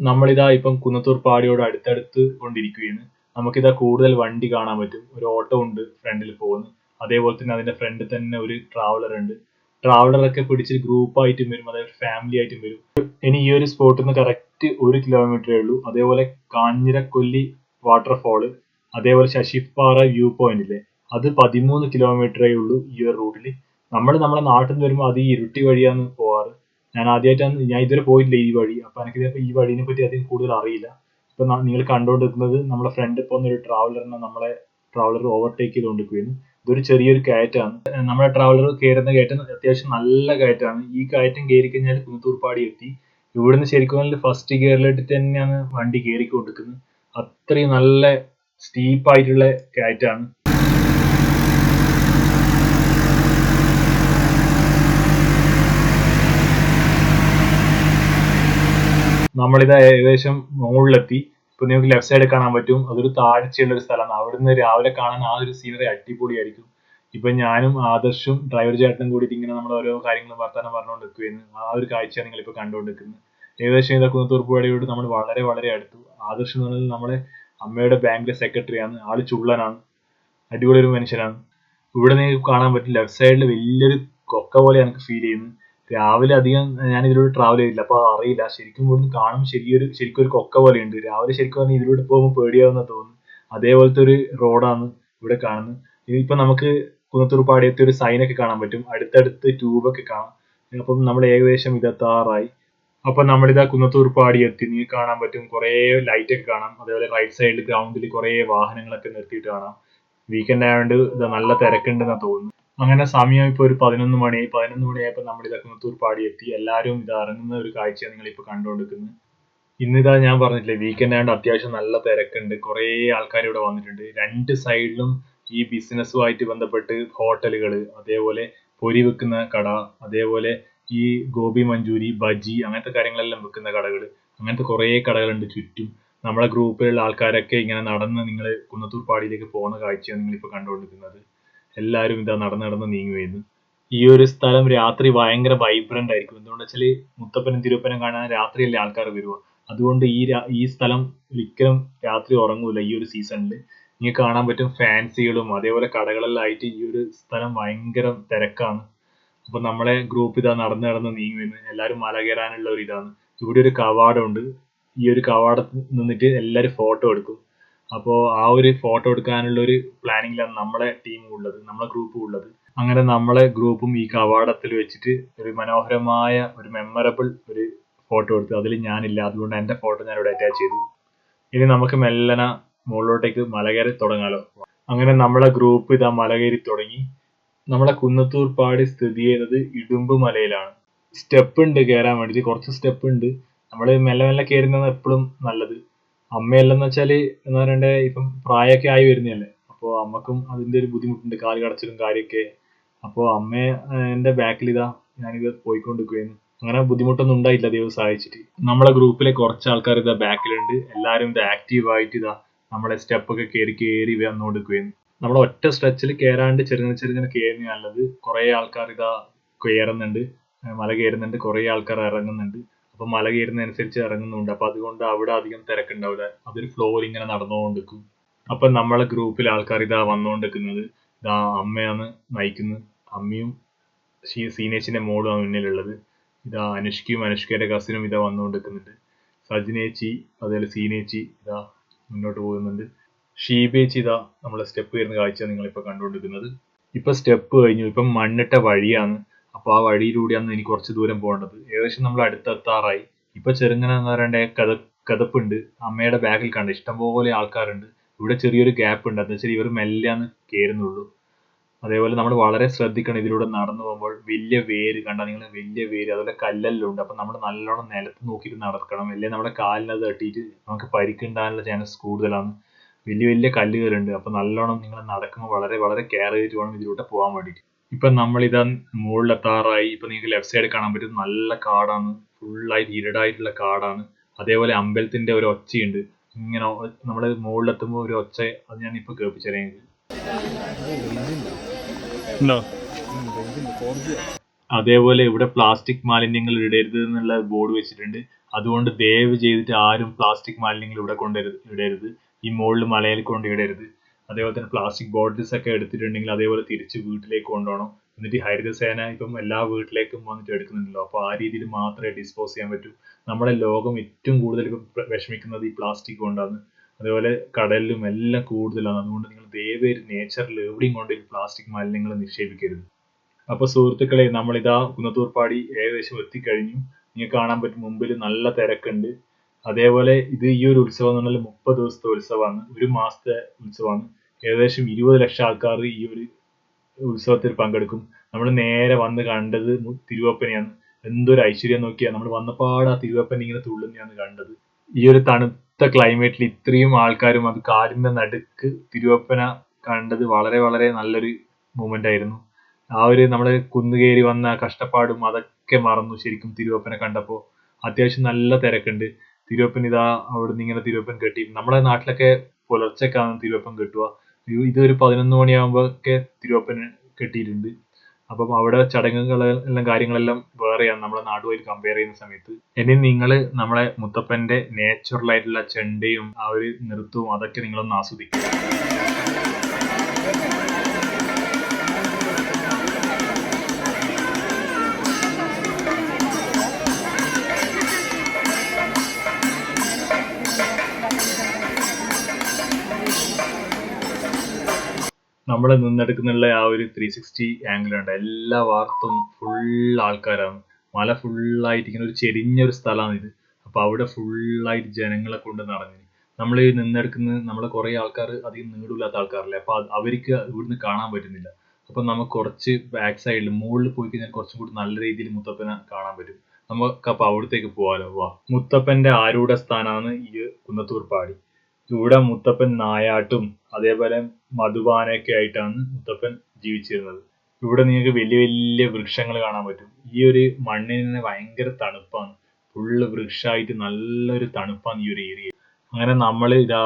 നമ്മളിതാ ഇപ്പം കുന്നത്തൂർ പാടിയോട് അടുത്തടുത്ത് കൊണ്ടിരിക്കുകയാണ്. നമുക്കിതാ കൂടുതൽ വണ്ടി കാണാൻ പറ്റും. ഒരു ഓട്ടോ ഉണ്ട് ഫ്രണ്ടിൽ പോകുന്നു അതേപോലെ തന്നെ അതിന്റെ ഫ്രണ്ടിൽ തന്നെ ഒരു ട്രാവലർ ഉണ്ട്. ട്രാവലറൊക്കെ പിടിച്ച് ഗ്രൂപ്പ് ആയിട്ടും വരും. അതായത് ഫാമിലി ആയിട്ടും വരും. ഇനി ഈ ഒരു സ്പോട്ടിൽ നിന്ന് കറക്റ്റ് ഒരു കിലോമീറ്ററേ ഉള്ളൂ. അതേപോലെ കാഞ്ഞിരക്കൊല്ലി വാട്ടർഫോൾ അതേപോലെ ശശിപ്പാറ വ്യൂ പോയിന്റ് ഇല്ലേ അത് പതിമൂന്ന് കിലോമീറ്ററേ ഉള്ളൂ ഈ ഒരു റൂട്ടിൽ നമ്മൾ നമ്മുടെ നാട്ടിൽ നിന്ന് വരുമ്പോൾ അത് ഇരുട്ടി വഴിയാണ് പോവാറ്. ഞാൻ ആദ്യമായിട്ടാണ് ഞാൻ ഇതുവരെ പോയിട്ടില്ല ഈ വഴി. അപ്പൊ എനിക്ക് ഈ വഴിനെ പറ്റി അധികം കൂടുതൽ അറിയില്ല. ഇപ്പൊ നിങ്ങൾ കണ്ടുകൊണ്ടിരിക്കുന്നത് നമ്മുടെ ഫ്രണ്ട് പോകുന്ന ഒരു ട്രാവലറിനെ നമ്മളെ ട്രാവലർ ഓവർടേക്ക് ചെയ്തുകൊണ്ടിരിക്കുകയാണ് ഇതൊരു ചെറിയൊരു കയറ്റാണ്. നമ്മുടെ ട്രാവലർ കയറുന്ന കയറ്റം അത്യാവശ്യം നല്ല കയറ്റാണ്. ഈ കയറ്റം കയറി കഴിഞ്ഞാൽ കുന്നത്തൂർപ്പാടി എത്തി. ഇവിടുന്ന് ശരിക്കും ഫസ്റ്റ് ഗിയറിലിട്ട് തന്നെയാണ് വണ്ടി കയറിക്കൊണ്ടിരിക്കുന്നത്. അത്രയും നല്ല സ്റ്റീപ്പ് ആയിട്ടുള്ള കയറ്റാണ് നമ്മളിത് ഏകദേശം മുകളിലെത്തി. ഇപ്പൊ നിങ്ങൾക്ക് ലെഫ്റ്റ് സൈഡ് കാണാൻ പറ്റും. അതൊരു താഴ്ചയുള്ള ഒരു സ്ഥലമാണ്. അവിടുന്ന് രാവിലെ കാണാൻ ആ ഒരു സീനറി അടിപൊളിയായിരിക്കും. ഇപ്പൊ ഞാനും ആദർശും ഡ്രൈവർ ചേട്ടനും കൂടി ഇങ്ങനെ നമ്മൾ ഓരോ കാര്യങ്ങളും വർത്തമാനം പറഞ്ഞുകൊണ്ടിരിക്കുകയാണ് ആ ഒരു കാഴ്ചയാണ് നിങ്ങൾ ഇപ്പൊ കണ്ടുകൊണ്ടിരിക്കുന്നത്. ഏകദേശം ഇതാ കുന്നത്തൂർപ്പുഴയോട് നമ്മൾ വളരെ വളരെ അടുത്തു. ആദർശ് എന്ന് പറഞ്ഞാൽ നമ്മളെ അമ്മയുടെ ബാങ്കിലെ സെക്രട്ടറി ആണ്. ആൾ ചുള്ളനാണ്. അടിപൊളി ഒരു മനുഷ്യനാണ്. ഇവിടെ നിങ്ങൾക്ക് കാണാൻ പറ്റും ലെഫ്റ്റ് സൈഡിൽ വലിയൊരു കൊക്ക പോലെ എനിക്ക് ഫീൽ ചെയ്യുന്നു. രാവിലെ അധികം ഞാൻ ഇതിലൂടെ ട്രാവൽ ചെയ്തില്ല. അപ്പൊ അറിയില്ല. ശരിക്കും ഇവിടുന്ന് കാണുമ്പോൾ ശരിയൊരു ശരിക്കും ഒരു കൊക്ക പോലെ ഉണ്ട്. രാവിലെ ശരിക്കും പറഞ്ഞാൽ ഇതിലൂടെ പോകുമ്പോൾ പേടിയാവുന്ന തോന്നുന്നു. അതേപോലത്തെ ഒരു റോഡാണ് ഇവിടെ കാണുന്നത്. ഇപ്പൊ നമുക്ക് കുന്നത്തൂർ പാടിയത്തെ ഒരു സൈനൊക്കെ കാണാൻ പറ്റും. അടുത്തടുത്ത് ട്യൂബൊക്കെ കാണാം. അപ്പം നമ്മൾ ഏകദേശം ഇതെത്താറായി അപ്പൊ നമ്മളിതാ കുന്നത്തൂർ പാടി എത്തി. നീ കാണാൻ പറ്റും കുറെ ലൈറ്റ് ഒക്കെ കാണാം. അതേപോലെ റൈറ്റ് സൈഡിൽ ഗ്രൗണ്ടിൽ കുറെ വാഹനങ്ങളൊക്കെ നിർത്തിയിട്ട് കാണാം. വീക്കെൻഡ് ആയതുകൊണ്ട് ഇത് നല്ല തിരക്കുണ്ടെന്നാ തോന്നുന്നു. അങ്ങനെ സമയം ഇപ്പൊ ഒരു പതിനൊന്ന് മണി പതിനൊന്ന് മണിയായപ്പോൾ നമ്മൾ ഇതാ കുന്നത്തൂർ പാടി എത്തി. എല്ലാവരും ഇത് ഇറങ്ങുന്ന ഒരു കാഴ്ചയാണ് നിങ്ങൾ ഇപ്പൊ കണ്ടുകൊണ്ടിരിക്കുന്നത്. ഇന്നിതാ ഞാൻ പറഞ്ഞിട്ടില്ലേ വീക്കെൻഡ് ആയതുകൊണ്ട് അത്യാവശ്യം നല്ല തിരക്കുണ്ട്. കുറേ ആൾക്കാർ ഇവിടെ വന്നിട്ടുണ്ട്. രണ്ട് സൈഡിലും ഈ ബിസിനസ്സുമായിട്ട് ബന്ധപ്പെട്ട് ഹോട്ടലുകൾ അതേപോലെ പൊരി വെക്കുന്ന കട അതേപോലെ ഈ ഗോബി മഞ്ചൂരി ബജി അങ്ങനത്തെ കാര്യങ്ങളെല്ലാം വെക്കുന്ന കടകൾ അങ്ങനത്തെ കുറേ കടകളുണ്ട് ചുറ്റും. നമ്മളെ ഗ്രൂപ്പിലുള്ള ആൾക്കാരൊക്കെ ഇങ്ങനെ നടന്ന് നിങ്ങൾ കുന്നത്തൂർ പാടിയിലേക്ക് പോകുന്ന കാഴ്ചയാണ് നിങ്ങൾ ഇപ്പൊ കണ്ടുകൊണ്ടിരിക്കുന്നത്. എല്ലാവരും ഇതാ നടന്ന് നടന്ന് നീങ്ങുമായിരുന്നു ഈ ഒരു സ്ഥലം രാത്രി ഭയങ്കര വൈബ്രന്റ് ആയിരിക്കും. എന്തുകൊണ്ട് വെച്ചാൽ മുത്തപ്പനും തിരുപ്പനും കാണാൻ രാത്രിയല്ലേ ആൾക്കാർ വരുക അതുകൊണ്ട് ഈ ഈ സ്ഥലം ഒരിക്കലും രാത്രി ഉറങ്ങൂല ഈ ഒരു സീസണിൽ നിങ്ങൾക്ക് കാണാൻ പറ്റും ഫാൻസികളും അതേപോലെ കടകളെല്ലാം ആയിട്ട് ഈ ഒരു സ്ഥലം ഭയങ്കര തിരക്കാണ്. അപ്പൊ നമ്മളെ ഗ്രൂപ്പ് ഇതാ നടന്നു നടന്ന് നീങ്ങി വരുന്നു എല്ലാവരും മല കയറാനുള്ള ഒരു ഇതാണ്. ഇവിടെ ഒരു കവാടമുണ്ട്. ഈ ഒരു കവാടത്തിൽ നിന്നിട്ട് എല്ലാവരും ഫോട്ടോ എടുക്കും. അപ്പോൾ ആ ഒരു ഫോട്ടോ എടുക്കാനുള്ള ഒരു പ്ലാനിങ്ങിലാണ് നമ്മളെ ടീം ഉള്ളത് നമ്മളെ ഗ്രൂപ്പും ഉള്ളത്. അങ്ങനെ നമ്മളെ ഗ്രൂപ്പും ഈ കവാടത്തിൽ വെച്ചിട്ട് ഒരു മനോഹരമായ ഒരു മെമ്മറബിൾ ഒരു ഫോട്ടോ എടുത്തു. അതിൽ ഞാനില്ല. അതുകൊണ്ട് എന്റെ ഫോട്ടോ ഞാൻ ഇവിടെ അറ്റാച്ച് ചെയ്തു. ഇനി നമുക്ക് മെല്ലന മുകളിലോട്ടേക്ക് മലകയറി തുടങ്ങാലോ. അങ്ങനെ നമ്മളെ ഗ്രൂപ്പ് ഇതാ മലകയറി തുടങ്ങി. നമ്മളെ കുന്നത്തൂർ പാടി സ്ഥിതി ചെയ്യുന്നത് ഇടുമ്പ് മലയിലാണ്. സ്റ്റെപ്പ് ഉണ്ട് കയറാൻ വേണ്ടി കുറച്ച് സ്റ്റെപ്പ് ഉണ്ട്. നമ്മൾ മെല്ലെ മെല്ലെ കയറുന്നതാണ് എപ്പോഴും നല്ലത്. അമ്മയല്ലെന്ന് വെച്ചാൽ എന്താ പറയണ്ടേ ഇപ്പം പ്രായമൊക്കെ ആയി വരുന്നതല്ലേ. അപ്പോൾ അമ്മക്കും അതിന്റെ ഒരു ബുദ്ധിമുട്ടുണ്ട്. കാൽ കടച്ചിലും കാര്യമൊക്കെ. അപ്പോൾ അമ്മ എന്റെ ബാക്കിൽ ഇതാ ഞാനിത് പോയിക്കൊണ്ടിരിക്കുകയായിരുന്നു അങ്ങനെ ബുദ്ധിമുട്ടൊന്നും ഉണ്ടായില്ല ദൈവം സഹായിച്ചിട്ട്. നമ്മളെ ഗ്രൂപ്പിലെ കുറച്ച് ആൾക്കാർ ഇതാ ബാക്കിലുണ്ട് എല്ലാവരും ഇത് ആക്റ്റീവായിട്ട് ഇതാ നമ്മളെ സ്റ്റെപ്പ് ഒക്കെ കയറി കയറി വന്നുകൊണ്ടിരിക്കുകയായിരുന്നു നമ്മൾ ഒറ്റ സ്ട്രെച്ചിൽ കയറാണ്ട് ചെറുങ്ങനെ ചെറുങ്ങനെ കയറി നല്ലത്. കുറേ ആൾക്കാർ ഇതാ കയറുന്നുണ്ട് മല കയറുന്നുണ്ട് കുറേ ആൾക്കാർ ഇറങ്ങുന്നുണ്ട് അപ്പൊ മല കയറുന്നതനുസരിച്ച് ഇറങ്ങുന്നുണ്ട് അപ്പൊ അതുകൊണ്ട് അവിടെ അധികം തിരക്കുണ്ടാവില്ല അതൊരു ഫ്ലോയിൽ ഇങ്ങനെ നടന്നുകൊണ്ടിരിക്കും അപ്പൊ നമ്മളെ ഗ്രൂപ്പിൽ ആൾക്കാർ ഇതാ വന്നുകൊണ്ടിരിക്കുന്നത് ഇതാ അമ്മയാണ് നയിക്കുന്നത് അമ്മയും സീനേച്ചിന്റെ മോളുമാണ് മുന്നിലുള്ളത്. ഇതാ അനുഷ്കയും അനുഷ്കയുടെ കസിനും ഇതാ വന്നുകൊണ്ടിരിക്കുന്നുണ്ട് സജിനേച്ചി അതുപോലെ സീനേച്ചി ഇതാ മുന്നോട്ട് പോകുന്നുണ്ട്. ഷീബേച്ചി ഇതാ നമ്മളെ സ്റ്റെപ്പ് വരുന്ന കാഴ്ച നിങ്ങളിപ്പോ കണ്ടുകൊണ്ടിരിക്കുന്നത്. ഇപ്പൊ സ്റ്റെപ്പ് കഴിഞ്ഞു. ഇപ്പം മണ്ണിട്ട വഴിയാണ്. അപ്പോൾ ആ വഴിയിലൂടെയാണ് എനിക്ക് കുറച്ച് ദൂരം പോകേണ്ടത്. ഏകദേശം നമ്മൾ അടുത്തെത്താറായി. ഇപ്പൊ ചെറുങ്ങനെ എന്ന് പറയേണ്ട കഥ കഥപ്പുണ്ട്. അമ്മയുടെ ബാഗിൽ കണ്ട് ഇഷ്ടംപോലെ ആൾക്കാരുണ്ട്. ഇവിടെ ചെറിയൊരു ഗ്യാപ്പ് ഉണ്ട്. എന്താ വെച്ചാൽ ഇവർ മെല്ലെയാണ് കയറുന്നുള്ളൂ. അതേപോലെ നമ്മൾ വളരെ ശ്രദ്ധിക്കണം ഇതിലൂടെ നടന്നു പോകുമ്പോൾ. വലിയ വേര് കണ്ട നിങ്ങൾ വലിയ വേര് അതുപോലെ കല്ലെല്ലാം ഉണ്ട്. അപ്പൊ നമ്മൾ നല്ലോണം നിലത്ത് നോക്കിയിട്ട് നടക്കണം. അല്ലെങ്കിൽ നമ്മുടെ കാലിനത് തട്ടിയിട്ട് നമുക്ക് പരിക്കുണ്ടാകാനുള്ള ചാൻസ് കൂടുതലാണ്. വലിയ വലിയ കല്ലുകളുണ്ട്. അപ്പൊ നല്ലോണം നിങ്ങൾ നടക്കുമ്പോൾ വളരെ വളരെ കെയർ ചെയ്തിട്ട് വേണം ഇതിലൂടെ പോകാൻ വേണ്ടിയിട്ട് ഇപ്പൊ നമ്മളിതാ മുകളിലെത്താറായി ഇപ്പൊ നിങ്ങൾക്ക് ലെഫ്റ്റ് സൈഡ് കാണാൻ പറ്റും നല്ല കാടാണ്. ഫുള്ളായിട്ട് ഇരുടായിട്ടുള്ള കാടാണ്. അതേപോലെ അമ്പലത്തിന്റെ ഒരു ഒച്ചയുണ്ട്. ഇങ്ങനെ നമ്മൾ മുകളിലെത്തുമ്പോൾ ഒരു ഒച്ച അത് ഞാൻ ഇപ്പൊ കേൾപ്പിച്ചു തരാം ഉണ്ടോ? അതേപോലെ ഇവിടെ പ്ലാസ്റ്റിക് മാലിന്യങ്ങൾ ഇടരുത് എന്നുള്ള ബോർഡ് വെച്ചിട്ടുണ്ട്. അതുകൊണ്ട് ദയവ് ചെയ്തിട്ട് ആരും പ്ലാസ്റ്റിക് മാലിന്യങ്ങൾ ഇവിടെ കൊണ്ടുവരരുത് ഇടരുത്. ഈ മുകളിൽ മലയിൽ കൊണ്ടിടരുത് അതേപോലെ തന്നെ പ്ലാസ്റ്റിക് ബോട്ടിൽസ് ഒക്കെ എടുത്തിട്ടുണ്ടെങ്കിൽ അതേപോലെ തിരിച്ച് വീട്ടിലേക്ക് കൊണ്ടുപോകണം. എന്നിട്ട് ഹരിതസേന ഇപ്പം എല്ലാ വീട്ടിലേക്കും വന്നിട്ട് എടുക്കുന്നുണ്ടല്ലോ. അപ്പോൾ ആ രീതിയിൽ മാത്രമേ ഡിസ്പോസ് ചെയ്യാൻ പറ്റൂ. നമ്മുടെ ലോകം ഏറ്റവും കൂടുതൽ വിഷമിക്കുന്നത് ഈ പ്ലാസ്റ്റിക് കൊണ്ടാണ്. അതേപോലെ കടലിലും എല്ലാം കൂടുതലാണ്. അതുകൊണ്ട് നിങ്ങൾ ദയവേര് നേച്ചറിൽ എവിടെയും കൊണ്ട് പ്ലാസ്റ്റിക് മാലിന്യങ്ങൾ നിക്ഷേപിക്കരുത്. അപ്പൊ സുഹൃത്തുക്കളെ നമ്മളിതാ കുന്നത്തൂർപ്പാടി ഏകദേശം എത്തിക്കഴിഞ്ഞു. നിങ്ങൾക്ക് കാണാൻ പറ്റും മുമ്പിൽ നല്ല തിരക്കുണ്ട്. അതേപോലെ ഇത് ഈ ഒരു ഉത്സവം എന്ന് പറഞ്ഞാൽ മുപ്പത് ദിവസത്തെ ഉത്സവമാണ്. ഒരു മാസത്തെ ഉത്സവമാണ്. ഏകദേശം ഇരുപത് ലക്ഷം ആൾക്കാർ ഈ ഒരു ഉത്സവത്തിൽ പങ്കെടുക്കും. നമ്മൾ നേരെ വന്ന് കണ്ടത് തിരുവപ്പനെയാണ്. എന്തൊരു ഐശ്വര്യം നോക്കിയാ. നമ്മൾ വന്നപ്പാട് ആ തിരുവപ്പന ഇങ്ങനെ തുള്ളുന്നതാണ് കണ്ടത്. ഈ ഒരു തണുത്ത ക്ലൈമറ്റിൽ ഇത്രയും ആൾക്കാരും അത് കാടിന്റെ നടുക്ക് തിരുവപ്പന കണ്ടത് വളരെ വളരെ നല്ലൊരു മൂമെന്റ് ആയിരുന്നു. ആ ഒരു നമ്മൾ കുന്നുകയറി വന്ന കഷ്ടപ്പാടും അതൊക്കെ മറന്നു ശരിക്കും തിരുവപ്പന കണ്ടപ്പോ. അത്യാവശ്യം നല്ല തിരക്കുണ്ട്. തിരുവപ്പൻ ഇതാ അവിടുന്ന് ഇങ്ങനെ തിരുവപ്പൻ കെട്ടി. നമ്മുടെ നാട്ടിലൊക്കെ പുലർച്ചക്കാണ് തിരുവപ്പൻ കെട്ടുക. ഇത് ഒരു പതിനൊന്ന് മണിയാകുമ്പോ ഒക്കെ തിരുവപ്പൻ കെട്ടിയിട്ടുണ്ട്. അപ്പം അവിടെ ചടങ്ങുകൾ എല്ലാം കാര്യങ്ങളെല്ലാം വേറെയാണ്. നമ്മളെ നാടുമായി കമ്പയർ ചെയ്യുന്ന സമയത്ത്. ഇനി നിങ്ങൾ നമ്മളെ മുത്തപ്പന്റെ നാച്ചുറൽ ആയിട്ടുള്ള ചെണ്ടയും ആ ഒരു നൃത്തവും അതൊക്കെ നിങ്ങളൊന്ന് ആസ്വദിക്കുക നമ്മൾ നിന്നെടുക്കുന്നുള്ള ആ ഒരു ത്രീ സിക്സ്റ്റി ആംഗിൾ ഉണ്ട് എല്ലാ വാർത്തും ഫുൾ ആൾക്കാരാണ്. മല ഫുള്ളായിട്ട് ഇങ്ങനെ ഒരു ചെരിഞ്ഞ ഒരു സ്ഥലമാണ് ഇത്. അപ്പൊ അവിടെ ഫുള്ളായിട്ട് ജനങ്ങളെ കൊണ്ട് നിറഞ്ഞു നമ്മൾ ഈ നിന്നെടുക്കുന്ന നമ്മളെ കുറെ ആൾക്കാർ അധികം നീടില്ലാത്ത ആൾക്കാരല്ലേ? അപ്പൊ അവർക്ക് ഇവിടുന്ന് കാണാൻ പറ്റുന്നില്ല. അപ്പൊ നമുക്ക് കുറച്ച് ബാക്ക് സൈഡിൽ മുകളിൽ പോയി കഴിഞ്ഞാൽ കുറച്ചും കൂടി നല്ല രീതിയിൽ മുത്തപ്പനെ കാണാൻ പറ്റും. നമുക്ക് അപ്പൊ അവിടത്തേക്ക് പോവാലോ. വാ. മുത്തപ്പന്റെ ആരൂഢ സ്ഥാനമാണ് ഈ കുന്നത്തൂർ പാടി ഇവിടെ മുത്തപ്പൻ നായാട്ടും അതേപോലെ മധുപാനൊക്കെ ആയിട്ടാണ് മുത്തപ്പൻ ജീവിച്ചിരുന്നത്. ഇവിടെ നിങ്ങൾക്ക് വലിയ വലിയ വൃക്ഷങ്ങൾ കാണാൻ പറ്റും. ഈ ഒരു മണ്ണിന് ഭയങ്കര തണുപ്പാണ്. ഫുള്ള് വൃക്ഷമായിട്ട് നല്ലൊരു തണുപ്പാണ് ഈ ഒരു ഏരിയ അങ്ങനെ നമ്മൾ ഇതാ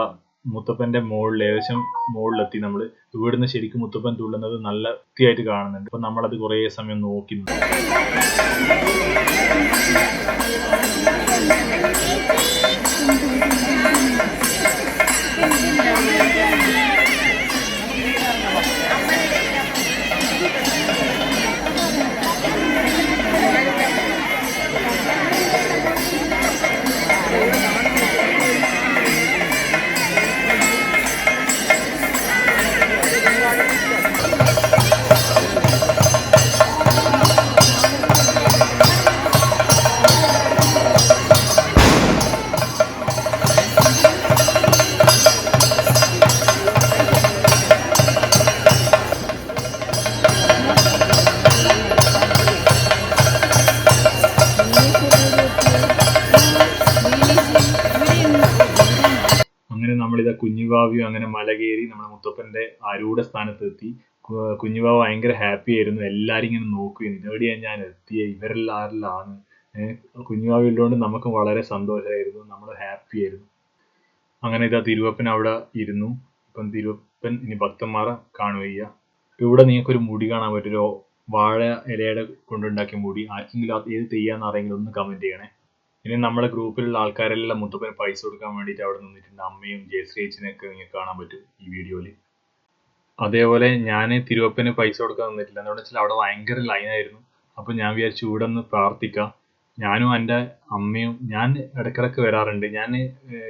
മുത്തപ്പന്റെ മുകളിൽ ഏകദേശം മുകളിലെത്തി നമ്മൾ ഇവിടുന്ന് ശരിക്കും മുത്തപ്പൻ തുള്ളുന്നത് നല്ല വൃത്തിയായിട്ട് കാണുന്നുണ്ട്. അപ്പൊ നമ്മളത് കുറേ സമയം നോക്കി കുഞ്ഞുവാവിയും അങ്ങനെ മല കയറി നമ്മുടെ മുത്തപ്പന്റെ ആരൂഢ സ്ഥാനത്തെത്തി. എത്തി കുഞ്ഞുവാവ ഭയങ്കര ഹാപ്പി ആയിരുന്നു. എല്ലാരും ഇങ്ങനെ നോക്കുകയും ഇതെവിടെയാണ് ഞാൻ എത്തിയ? ഇവരെല്ലാരിലാണ്. കുഞ്ഞുവാവി ഉള്ളതുകൊണ്ട് നമുക്ക് വളരെ സന്തോഷമായിരുന്നു. നമ്മൾ ഹാപ്പി ആയിരുന്നു. അങ്ങനെ ഇതാ തിരുവപ്പൻ അവിടെ ഇരുന്നു. ഇപ്പം തിരുവപ്പൻ ഇനി ഭക്തന്മാരെ കാണുകയ്യ ഇവിടെ നിങ്ങൾക്ക് ഒരു മുടി കാണാൻ പറ്റുമോ വാഴ ഇലയുടെ കൊണ്ടുണ്ടാക്കിയ മുടി. ആർക്കെങ്കിലും ഏത് തെയ്യാന്ന് ആരെങ്കിലും ഒന്ന് കമന്റ് ചെയ്യണേ. ഇനി നമ്മുടെ ഗ്രൂപ്പിലുള്ള ആൾക്കാരെല്ലാം മുത്തപ്പന് പൈസ കൊടുക്കാൻ വേണ്ടിട്ട് അവിടെ നിന്നിട്ടുണ്ട്. അമ്മയും ജയശ്രീച്ചിനെയൊക്കെ നിങ്ങൾക്ക് കാണാൻ പറ്റും ഈ വീഡിയോയിൽ അതേപോലെ ഞാൻ തിരുവപ്പന് പൈസ കൊടുക്കാൻ നിന്നിട്ടില്ല. എന്താണെന്ന് വെച്ചാൽ അവിടെ ഭയങ്കര ലൈനായിരുന്നു അപ്പൊ ഞാൻ വിചാരിച്ചു ഇവിടെ ഒന്ന് പ്രാർത്ഥിക്കാം. ഞാനും എന്റെ അമ്മയും ഞാൻ ഇടക്കിടക്ക് വരാറുണ്ട്. ഞാൻ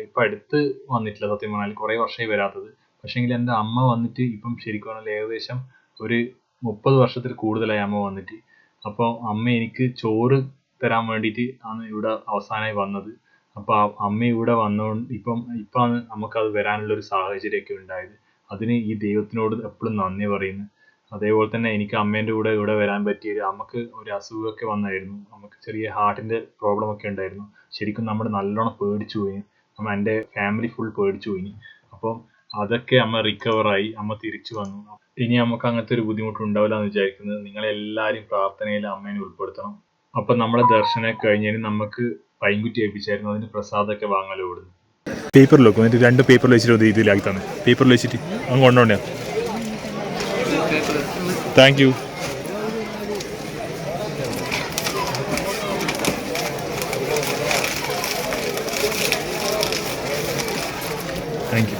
ഇപ്പൊ അടുത്ത് വന്നിട്ടില്ല സത്യം പറഞ്ഞാൽ കുറേ വർഷമായി വരാത്തത്. പക്ഷേങ്കിൽ എന്റെ അമ്മ വന്നിട്ട് ഇപ്പം ശരിക്കും പറഞ്ഞാൽ ഏകദേശം ഒരു മുപ്പത് വർഷത്തിൽ കൂടുതലായി അമ്മ വന്നിട്ട്. അപ്പോൾ അമ്മ എനിക്ക് ചോറ് തരാൻ വേണ്ടിയിട്ട് ആണ് ഇവിടെ അവസാനമായി വന്നത്. അപ്പോൾ അമ്മ ഇവിടെ വന്നുകൊണ്ട് ഇപ്പം ഇപ്പം നമുക്കത് വരാനുള്ള ഒരു സാഹചര്യമൊക്കെ ഉണ്ടായത്. അതിന് ഈ ദൈവത്തിനോട് എപ്പോഴും നന്ദി പറയുന്നു. അതേപോലെ തന്നെ എനിക്ക് അമ്മേന്റെ കൂടെ ഇവിടെ വരാൻ പറ്റിയത് അമ്മയ്ക്ക് ഒരു അസുഖമൊക്കെ വന്നായിരുന്നു. നമുക്ക് ചെറിയ ഹാർട്ടിന്റെ പ്രോബ്ലം ഒക്കെ ഉണ്ടായിരുന്നു. ശരിക്കും നമ്മൾ നല്ലോണം പേടിച്ചു പോയി. നമ്മ എന്റെ ഫാമിലി ഫുൾ പേടിച്ചു പോയി. അപ്പം അതൊക്കെ അമ്മ റിക്കവറായി അമ്മ തിരിച്ചു വന്നു. ഇനി നമുക്ക് അങ്ങനത്തെ ഒരു ബുദ്ധിമുട്ട് ഉണ്ടാവില്ല എന്ന് വിചാരിക്കുന്നത് നിങ്ങളെല്ലാവരും പ്രാർത്ഥനയിൽ അമ്മേനെ ഉൾപ്പെടുത്തണം. അപ്പം നമ്മളെ ദർശനം കഴിഞ്ഞതിന് നമുക്ക് പൈൻകുറ്റി ഏൽപ്പിച്ചായിരുന്നു അതിന് പ്രസാദമൊക്കെ വാങ്ങലോ ഇവിടുന്ന് പേപ്പറിൽ വെക്കും. എന്നിട്ട് രണ്ട് പേപ്പറിൽ വെച്ചിട്ട് ഒന്ന് ഇതിലാക്കി തന്നെ. പേപ്പറിൽ വെച്ചിട്ട് അങ്ങ് കൊണ്ടോണ്ട. താങ്ക് യു താങ്ക് യു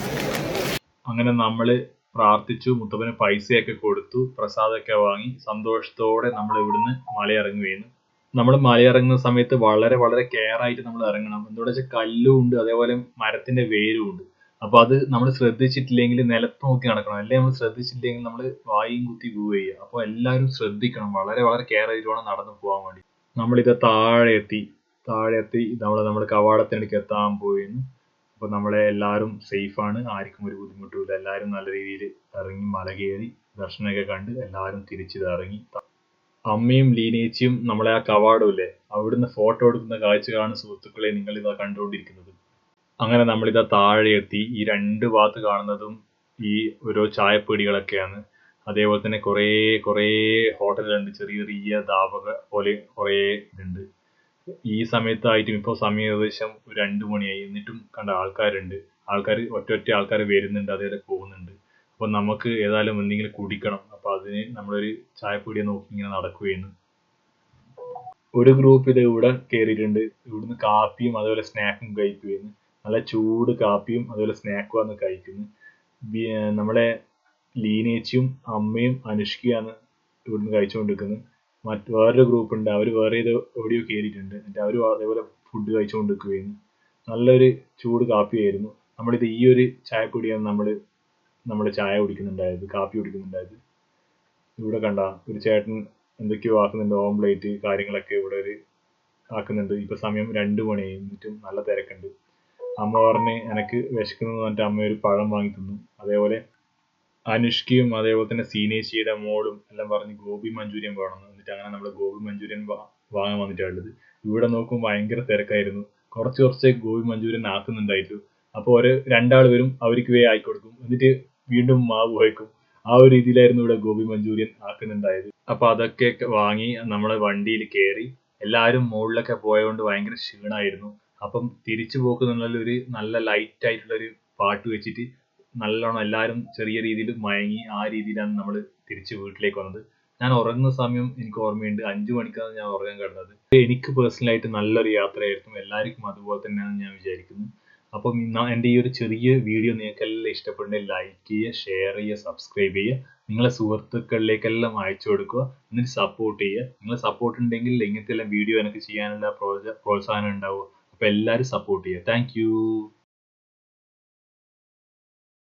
അങ്ങനെ നമ്മൾ പ്രാർത്ഥിച്ചു മുത്തപ്പന് പൈസയൊക്കെ കൊടുത്തു പ്രസാദമൊക്കെ വാങ്ങി സന്തോഷത്തോടെ നമ്മൾ ഇവിടുന്ന് മലയിറങ്ങുകയാണ് നമ്മൾ മലയിറങ്ങുന്ന സമയത്ത് വളരെ വളരെ കെയർ ആയിട്ട് നമ്മൾ ഇറങ്ങണം. എന്തുകൊണ്ട് വെച്ചാൽ കല്ലും ഉണ്ട് അതേപോലെ മരത്തിന്റെ വേരും ഉണ്ട് അപ്പൊ അത് നമ്മൾ ശ്രദ്ധിച്ചിട്ടില്ലെങ്കിൽ നിലത്ത് നോക്കി നടക്കണം. അല്ലെങ്കിൽ നമ്മൾ ശ്രദ്ധിച്ചിട്ടില്ലെങ്കിൽ നമ്മൾ വായും കുത്തി പോവുക അപ്പൊ എല്ലാവരും ശ്രദ്ധിക്കണം. വളരെ വളരെ കെയർ ആയിട്ട് വേണം നടന്നു പോകാൻ വേണ്ടി. നമ്മളിത് താഴെ എത്തി. താഴെ എത്തി. നമ്മൾ നമ്മുടെ കവാടത്തിനടുക്ക് എത്താൻ പോയിരുന്നു അപ്പൊ നമ്മളെ എല്ലാവരും സേഫാണ് ആർക്കും ഒരു ബുദ്ധിമുട്ടുമില്ല എല്ലാവരും നല്ല രീതിയിൽ ഇറങ്ങി മല കയറി ദർശനമൊക്കെ കണ്ട് എല്ലാവരും തിരിച്ചിത് ഇറങ്ങി അമ്മയും ലീനേച്ചിയും നമ്മളെ ആ കവാടമില്ലേ? അവിടുന്ന് ഫോട്ടോ എടുക്കുന്ന കാഴ്ച കാണുന്ന സുഹൃത്തുക്കളെ നിങ്ങൾ ഇതാ കണ്ടുകൊണ്ടിരിക്കുന്നത്. അങ്ങനെ നമ്മളിതാ താഴെ എത്തി. ഈ രണ്ട് ഭാഗത്ത് കാണുന്നതും ഈ ഓരോ ചായപ്പീടികളൊക്കെയാണ്. അതേപോലെ തന്നെ കുറേ കുറേ ഹോട്ടലുണ്ട് ചെറിയ ചെറിയ ധാബക പോലെ കുറേ ഇതുണ്ട്. ഈ സമയത്തായിട്ടും ഇപ്പോൾ സമയം ഏകദേശം രണ്ട് മണിയായി. എന്നിട്ടും കണ്ട ആൾക്കാരുണ്ട്. ആൾക്കാർ ഒറ്റ ഒറ്റ ആൾക്കാർ വരുന്നുണ്ട്. അതേപോലെ പോകുന്നുണ്ട്. അപ്പോൾ നമുക്ക് ഏതായാലും എന്തെങ്കിലും കുടിക്കണം. അപ്പോൾ അതിന് നമ്മളൊരു ചായപ്പൊടിയെ നോക്കി ഇങ്ങനെ നടക്കുകയാണ് ഒരു ഗ്രൂപ്പ് ഇത് ഇവിടെ കയറിയിട്ടുണ്ട് ഇവിടുന്ന് കാപ്പിയും അതുപോലെ സ്നാക്കും കഴിക്കുകയാണ് നല്ല ചൂട് കാപ്പിയും അതുപോലെ സ്നാക്കും ആണ് കഴിക്കുന്നത്. നമ്മളെ ലീനേച്ചിയും അമ്മയും അനുഷ്കയാണ് ഇവിടുന്ന് കഴിച്ചുകൊണ്ടിരിക്കുന്നത്. മറ്റ് വേറൊരു ഗ്രൂപ്പ് ഉണ്ട്. അവർ വേറെ ഇത് എവിടെയോ കയറിയിട്ടുണ്ട് എന്നിട്ട് അവരും അതേപോലെ ഫുഡ് കഴിച്ചുകൊണ്ടിരിക്കുകയാണ് നല്ലൊരു ചൂട് കാപ്പിയായിരുന്നു. നമ്മളിത് ഈ ഒരു ചായപ്പൊടിയാണ് നമ്മൾ നമ്മൾ ചായ കുടിക്കുന്നുണ്ടായത് കാപ്പി കുടിക്കുന്നുണ്ടായത്. ഇവിടെ കണ്ട ഒരു ചേട്ടൻ എന്തൊക്കെയോ ആക്കുന്നുണ്ട് ഓംപ്ലേറ്റ് കാര്യങ്ങളൊക്കെ ഇവിടെ ഒരു ആക്കുന്നുണ്ട്. ഇപ്പൊ സമയം രണ്ടു മണി എന്നിട്ടും നല്ല തിരക്കുണ്ട്. അമ്മ പറഞ്ഞ് എനക്ക് വിശക്കുന്നു പറഞ്ഞിട്ട് അമ്മ ഒരു പഴം വാങ്ങി തന്നു. അതേപോലെ അനുഷ്കയും അതേപോലെ തന്നെ സീനേശിയുടെ മോളും എല്ലാം പറഞ്ഞ് ഗോപി മഞ്ചൂരിയൻ വേണമെന്ന് എന്നിട്ട് അങ്ങനെ നമ്മൾ ഗോപി മഞ്ചൂരിയൻ വാങ്ങാൻ വന്നിട്ടുള്ളത് ഇവിടെ നോക്കുമ്പോൾ ഭയങ്കര തിരക്കായിരുന്നു. കുറച്ച് കുറച്ച് ഗോപി മഞ്ചൂരിയൻ ആക്കുന്നുണ്ടായിട്ടു അപ്പോൾ ഒരു രണ്ടാൾ വരും അവർക്ക് വേ ആയിക്കൊടുക്കും. എന്നിട്ട് വീണ്ടും മാവ് വയ്ക്കും. ആ ഒരു രീതിയിലായിരുന്നു ഇവിടെ ഗോപി മഞ്ചൂരിയൻ ആക്കുന്നുണ്ടായത് അപ്പൊ അതൊക്കെ വാങ്ങി നമ്മളെ വണ്ടിയിൽ കയറി എല്ലാവരും മുകളിലൊക്കെ പോയതുകൊണ്ട് ഭയങ്കര ക്ഷീണമായിരുന്നു അപ്പം തിരിച്ചു പോക്കുന്നുള്ള ഒരു നല്ല ലൈറ്റ് ആയിട്ടുള്ള ഒരു പാട്ട് വെച്ചിട്ട് നല്ലോണം എല്ലാവരും ചെറിയ രീതിയിൽ മയങ്ങി ആ രീതിയിലാണ് നമ്മൾ തിരിച്ച് വീട്ടിലേക്ക് വന്നത്. ഞാൻ ഉറങ്ങുന്ന സമയം എനിക്ക് ഓർമ്മയുണ്ട്. അഞ്ചു മണിക്കാണ് ഞാൻ ഉറങ്ങാൻ കിടന്നത്. എനിക്ക് പേഴ്സണലായിട്ട് നല്ലൊരു യാത്രയായിരുന്നു. എല്ലാവർക്കും അതുപോലെ തന്നെയാണ് ഞാൻ വിചാരിക്കുന്നു. അപ്പം ഇന്ന് എന്റെ ഈ ഒരു ചെറിയ വീഡിയോ നിങ്ങൾക്കെല്ലാം ഇഷ്ടപ്പെടുന്നെങ്കിൽ ലൈക്ക് ചെയ്യുക ഷെയർ ചെയ്യുക സബ്സ്ക്രൈബ് ചെയ്യുക. നിങ്ങളെ സുഹൃത്തുക്കളിലേക്കെല്ലാം അയച്ചു കൊടുക്കുക. എന്നിട്ട് സപ്പോർട്ട് ചെയ്യുക. നിങ്ങളെ സപ്പോർട്ട് ഉണ്ടെങ്കിൽ ഇങ്ങനത്തെ എല്ലാം വീഡിയോ എനിക്ക് ചെയ്യാനുള്ള പ്രോത്സാ- പ്രോത്സാഹനം ഉണ്ടാവും അപ്പോൾ എല്ലാവരും സപ്പോർട്ട് ചെയ്യുക. താങ്ക്